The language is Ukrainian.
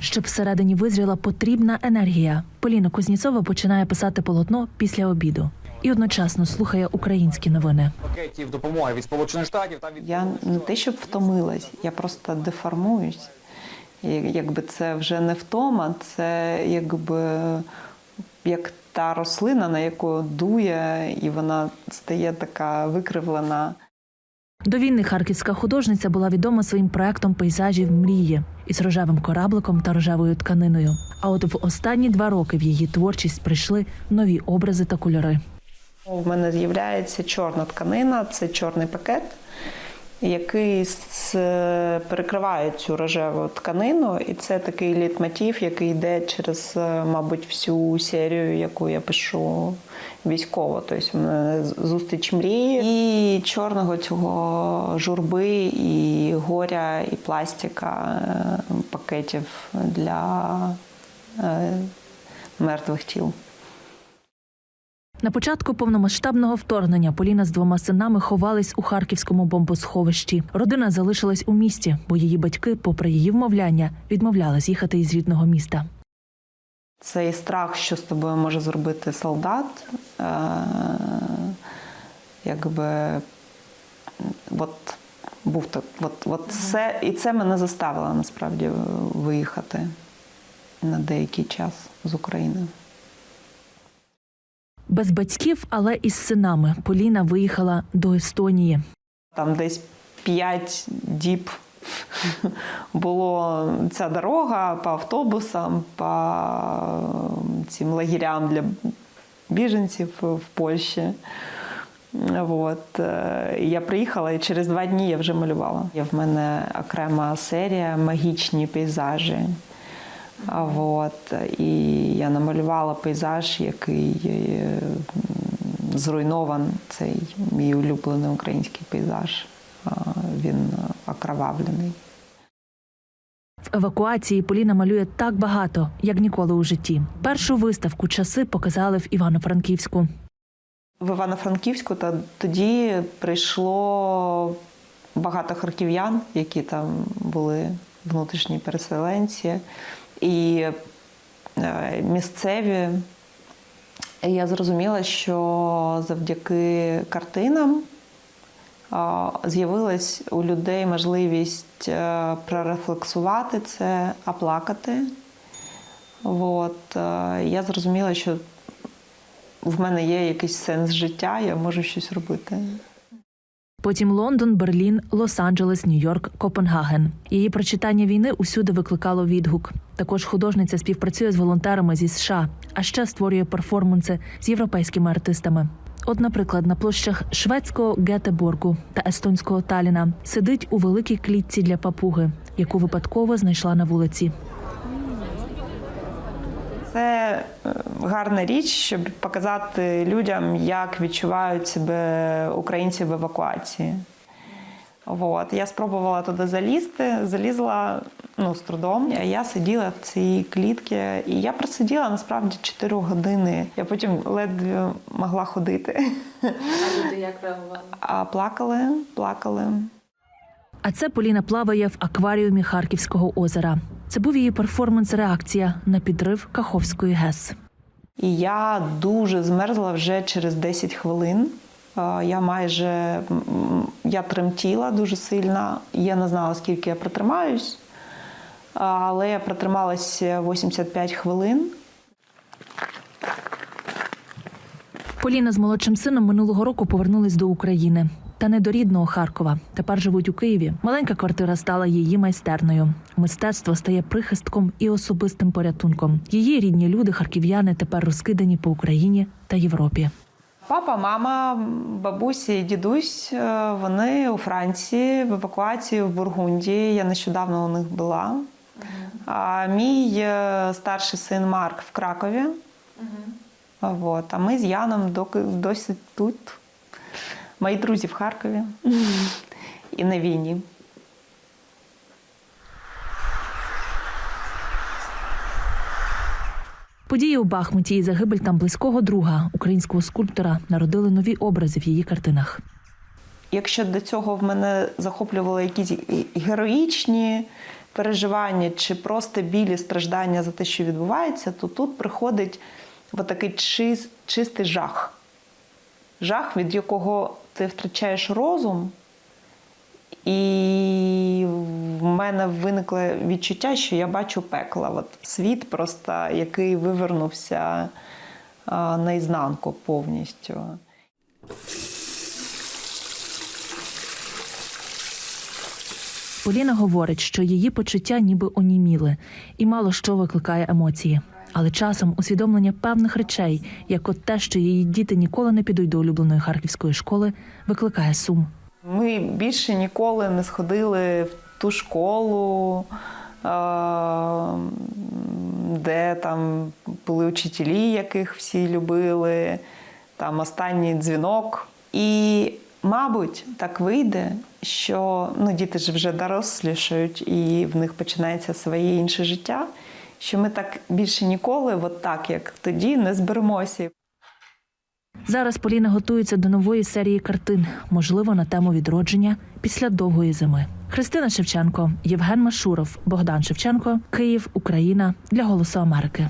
Щоб всередині визріла потрібна енергія. Поліна Кузніцова починає писати полотно після обіду і одночасно слухає українські новини. пакетів допомоги від Сполучених Штатів та від Я не те, щоб втомилась, я просто деформуюсь. Якби це вже не втома, це якби як та рослина, на яку дує, і вона стає така викривлена. До війни харківська художниця була відома своїм проектом пейзажів мрії із рожевим корабликом та рожевою тканиною. А от в останні два роки в її творчість прийшли нові образи та кольори. У мене з'являється чорна тканина, це чорний пакет, який перекриває цю рожеву тканину, і це такий літмотив, який йде через, е, мабуть, всю серію, яку я пишу військово. Тобто зустріч мрії і чорного цього журби, і горя, і пластика е, пакетів для е, мертвих тіл. На початку повномасштабного вторгнення Поліна з двома синами ховались у харківському бомбосховищі. Родина залишилась у місті, бо її батьки, попри її вмовляння, відмовлялись їхати із рідного міста. Цей страх, що з тобою може зробити солдат, е- якби от був так, от, от це, і це мене заставило насправді виїхати на деякий час з України. Без батьків, але із синами Поліна виїхала до Естонії. Там десь п'ять діб було ця дорога по автобусам, по цим лагерям для біженців в Польщі. От. е, Я приїхала і через два дні я вже малювала. Є в мене окрема серія магічні пейзажі. А От. І я намалювала пейзаж, який е, зруйнован, цей мій улюблений український пейзаж. Він окровавлений. В евакуації Поліна малює так багато, як ніколи у житті. Першу виставку часи показали в Івано-Франківську. В Івано-Франківську та тоді прийшло багато харків'ян, які там були внутрішні переселенці, і е, місцеві. І Я зрозуміла, що завдяки картинам з'явилась у людей можливість е, прорефлексувати це, оплакати. От, е, я зрозуміла, що в мене є якийсь сенс життя, я можу щось робити. Потім Лондон, Берлін, Лос-Анджелес, Нью-Йорк, Копенгаген. Її прочитання війни усюди викликало відгук. Також художниця співпрацює з волонтерами зі США, а ще створює перформанси з європейськими артистами. От, наприклад, на площах шведського Гетеборгу та естонського Таліна сидить у великій клітці для папуги, яку випадково знайшла на вулиці. Це гарна річ, щоб показати людям, як відчувають себе українці в евакуації. От. Я спробувала туди залізти, залізла ну, з трудом. Я сиділа в цій клітці, і я просиділа насправді 4 години. Я потім ледве могла ходити. А люди як реагували? А плакали, плакали. А це Поліна плаває в акваріумі Харківського озера. Це був її перформанс-реакція на підрив Каховської ГЕС. І я дуже змерзла вже через 10 хвилин. Е, Я майже я тремтіла дуже сильно. Я не знала, скільки я протримаюсь, але я протрималася 85 хвилин. Поліна з молодшим сином минулого року повернулись до України. Та не до рідного Харкова. Тепер живуть у Києві. Маленька квартира стала її майстерною. Мистецтво стає прихистком і особистим порятунком. Її рідні люди, харків'яни, тепер розкидані по Україні та Європі. Папа, мама, бабусі і дідусь е, вони у Франції в евакуації в Бургундії. Я нещодавно у них була. А мій е, старший син Марк в Кракові. А Вот. А ми з Яном доки- досі тут. Мої друзі в Харкові і на війні. Події у Бахмуті і загибель там близького друга українського скульптора народили нові образи в її картинах. Якщо до цього в мене захоплювали якісь героїчні переживання чи просто білі страждання за те, що відбувається, то тут приходить такий чис, чистий жах. Жах, від якого ти втрачаєш розум. І в мене виникло відчуття, що я бачу пекла. От світ просто, який вивернувся наізнанку повністю. Поліна говорить, що її почуття ніби оніміли і мало що викликає емоції. Але часом усвідомлення певних речей, як от те, що її діти ніколи не підуть до улюбленої харківської школи, викликає сум. Ми більше ніколи не сходили в ту школу, де там були вчителі, яких всі любили, там останній дзвінок. І, мабуть, так вийде, що ну, діти ж вже дорослішають, і в них починається своє інше життя. Що ми так більше ніколи, от так як тоді, не зберемося. Зараз Поліна готується до нової серії картин, можливо, на тему відродження після довгої зими. Христина Шевченко, Євген Машуров, Богдан Шевченко, Київ, Україна для Голосу Америки.